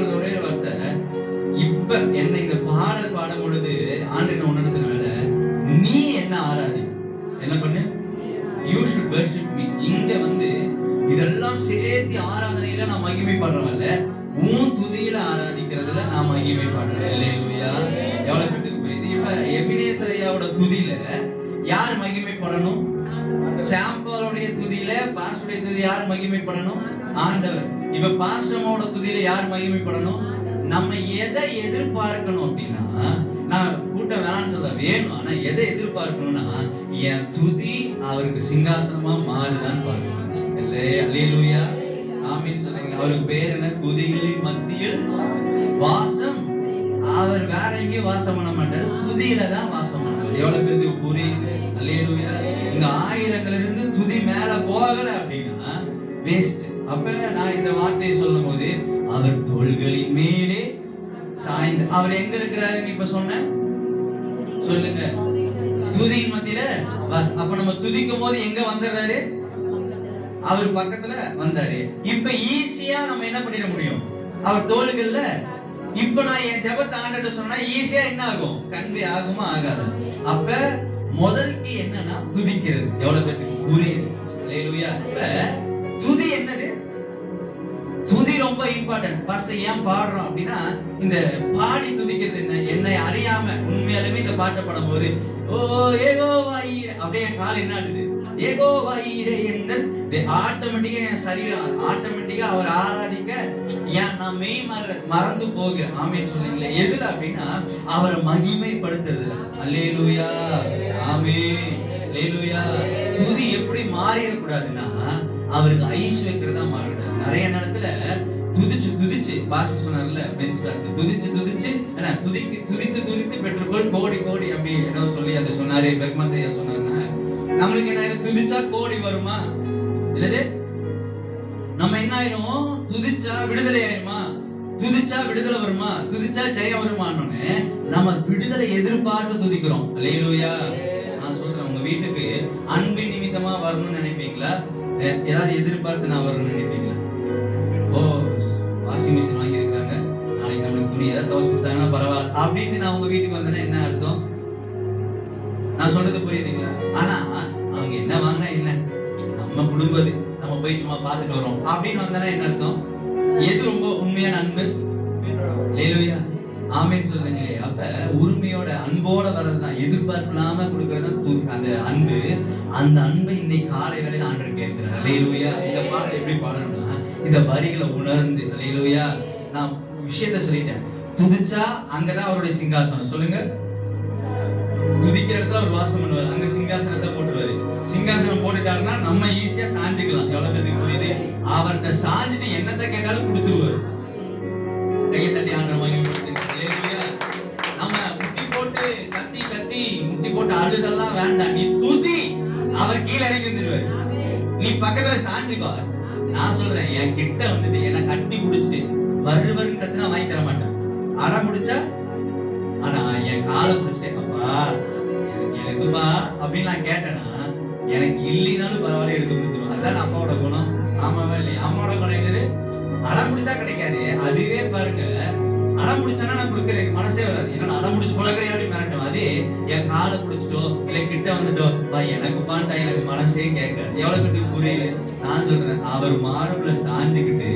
சொல்ற ஒரே வார்த்தை இப்ப என்ன இந்த பாடல் பாடும் பொழுது ஆண்டு உணர்ந்ததுனால நீ என்ன ஆராதி? என்ன பண்ணு? யூ ஷுட் வர்ஷிப் மீ இங்க வந்து இதெல்லாம் சேர்த்து ஆராதனையில நான் மகிமைப்படுறவன்ல உன் துதியில ஆராதிக்கிறதுல நான் மகிமைப்படுறேன். இல்லையா எவ்வளவு பேருக்கு புரியுது? இப்ப எபினேசர் ஐயாவோட துதியில யார் மகிமைப்படணும்? சாம்பாலுடைய துதியில பாஸ்டருடைய துதி யார் மகிமைப்படணும்? ஆண்டவர். இப்ப பாஸ்டமோட துதியில யார் மகிமைப்படணும்? நம்ம எதை எதிர்பார்க்கணும் அப்படின்னா நான் கூட்டம் வேணாம்னு சொல்ல வேணும். ஆனா எதை எதிர்பார்க்கணும்னா என் துதி அவருக்கு சிங்காசனமா மாறுதான் பார்க்கணும். இல்லையே? அல்லேலூயா ஆமின்னு சொல்லுங்க அவருக்கு பேர் என்ன? துதிகளின் மத்தியில் வாசம். அவர் வேற எங்கேயும் வாசம் பண்ண மாட்டாரு. துதியில தான் வாசம் பண்ணாரு. எவ்வளவு பேருக்கு புரியுது அல்லேலூயா இந்த ஆயிரங்கள் இருந்து துதி மேல போகல அப்படின்னா வேஸ்ட் அப்ப நான் இந்த வார்த்தையை சொல்லும் போது அவர் தோள்களின் மேலே சாய்ந்து அவர் எங்க இருக்கிறாருன்னு இப்ப சொன்ன? சொல்லுங்க. துதியின் மத்தியில அப்ப நம்ம துதிக்கும் போது எங்க வந்துடுறாரு? அவர் பக்கத்துல வந்தாரு. இப்ப ஈஸியா நம்ம என்ன பண்ணிட முடியும்? அவர் தோள்கள்ல இப்ப நான் என் ஜபத்தை ஆண்டுட்டு சொன்னா ஈஸியா என்ன ஆகும்? கன்வே ஆகுமா ஆகாது? அப்ப முதல்க்கு என்னன்னா துதிக்கிறது. எவ்வளவு பேருக்கு புரியுது துதி என்னது? ரொம்ப இம்பார்ட்டன்ட் ஃபர்ஸ்ட் ஏன் பாடுறோம் அப்படின்னா இந்த பாடி துதிக்கிறது என்ன? என்னை அறியாம உண்மையாலுமே இந்த பாட்டை பாடும்போது ஓ ஏகோ வாயிர அப்படியே கால் என்ன ஆடுது? ஏகோ வாயிரே என்ன ஆட்டோமேட்டிக்கா என் சரீரம் ஆட்டோமேட்டிக்கா அவர் ஆராதிக்க ஏன் நான் மெய் மற மறந்து போகிறேன் ஆமேன்னு சொன்னீங்களே எதுல அப்படின்னா அவரை மகிமைப்படுத்துறதுல. அல்லேலூயா ஆமே லேலூயா துதி எப்படி மாறிடக்கூடாதுன்னா அவருக்கு ஐஸ் வைக்கிறதா மாறிடும் நிறைய நேரத்துல துதிச்சு துதிச்சு பாஷ சொன்னார்ல பெஞ்ச் பாஷ துதிச்சு துதிச்சு என்ன துதிக்கு துதித்து துதித்து பெற்றுக்கொள் கோடி கோடி அப்படி ஏதோ சொல்லி அதை சொன்னாரு பெருமாள் சொன்னாருன்னா நம்மளுக்கு என்ன துதிச்சா கோடி வருமா? என்னது? நம்ம என்ன ஆயிரும்? துதிச்சா விடுதலை ஆயிருமா? துதிச்சா விடுதலை வருமா? துதிச்சா ஜெயம் வருமான்னு நம்ம விடுதலை எதிர்பார்த்து துதிக்கிறோம். அல்லேலூயா நான் சொல்றேன் உங்க வீட்டுக்கு அன்பின் நிமித்தமா வரணும்னு நினைப்பீங்களா? ஏதாவது எதிர்பார்த்து நான் வரணும்னு நினைப்பீங்களா? வாஷிங் மிஷின் வாங்கியிருக்காங்க நாளைக்கு நம்மளுக்கு ஏதாவது தோசை கொடுத்தாங்கன்னா பரவாயில்ல. அப்படின்னு நான் உங்க வீட்டுக்கு வந்தேன்னா என்ன அர்த்தம்? நான் சொல்றது புரியுதுங்களா? ஆனா அவங்க என்ன வாங்கினா என்ன? நம்ம குடும்பது நம்ம போய் சும்மா பார்த்துட்டு வரோம். அப்படின்னு வந்தனா என்ன அர்த்தம்? எது ரொம்ப உண்மையான அன்பு? லேலுயா ஆமைன்னு சொல்லுங்களே அப்ப உரிமையோட அன்போட வர்றதுதான். எதிர்பார்ப்பு இல்லாம கொடுக்கறது அந்த அன்பு அந்த அன்பை இன்னைக்கு காலை வேளையில ஆண்டர் கேட்கிறார். லேலுயா இந்த பாடல் எப்படி பாடணும்னா இந்த வரிகளை உணர்ந்து லேலுயா நான் விஷயத்த சொல்லிட்டேன். துதிச்சா அங்கதான் அவருடைய சிங்காசனம். சொல்லுங்க. துதிக்கிற இடத்துல அவர் வாசம் பண்ணுவார். அங்க சிங்காசனத்தை போட்டுருவாரு. சிங்காசனம் போட்டுட்டாருன்னா நம்ம ஈஸியா சாஞ்சுக்கலாம். எவ்வளவு பேருக்கு புரியுது? அவர்கிட்ட சாஞ்சிட்டு என்னத்தை கேட்டாலும் கொடுத்துருவாரு. கையை தட்டி ஆடுற வாங்கி அழுதெல்லாம் வேண்டாம். நீ துதி அவர் கீழே இறங்கி வந்துடுவாரு நீ பக்கத்துல சாஞ்சுக்கோ நான் சொல்றேன் என் கிட்ட வந்துட்டு என்ன கட்டி புடிச்சிட்டு வரு வருன்னு கத்துனா வாங்கி தர மாட்டேன். அடம் பிடிச்சா ஆனா என் காலை பிடிச்சிட்டே அப்பா. எனக்கு எனக்குப்பா அப்படின்னு நான் கேட்டேன்னா எனக்கு இல்லைனாலும் பரவாயில்ல எடுத்து கொடுத்துருவோம் அதான் அப்பாவோட குணம். ஆமாவா இல்லையா? அம்மாவோட குணம் என்னது? அடம் பிடிச்சா கிடைக்காது. அதுவே பாருங்க அடம் பிடிச்சானா நான் கொடுக்குறேன். மனசே வராது. ஏன்னா அடம் பிடிச்சு பழகிறேன் அப்படின்னு மிரட்டும்? அதே என் காலை பிடிச்சிட்டோ இல்ல கிட்ட வந்துட்டோ பா எனக்கு பாண்டா எனக்கு மனசே கேட்க எவ்வளவு பேருக்கு புரியுது? நான் சொல்றேன் அவர் மாறுபுல சாஞ்சுக்கிட்டு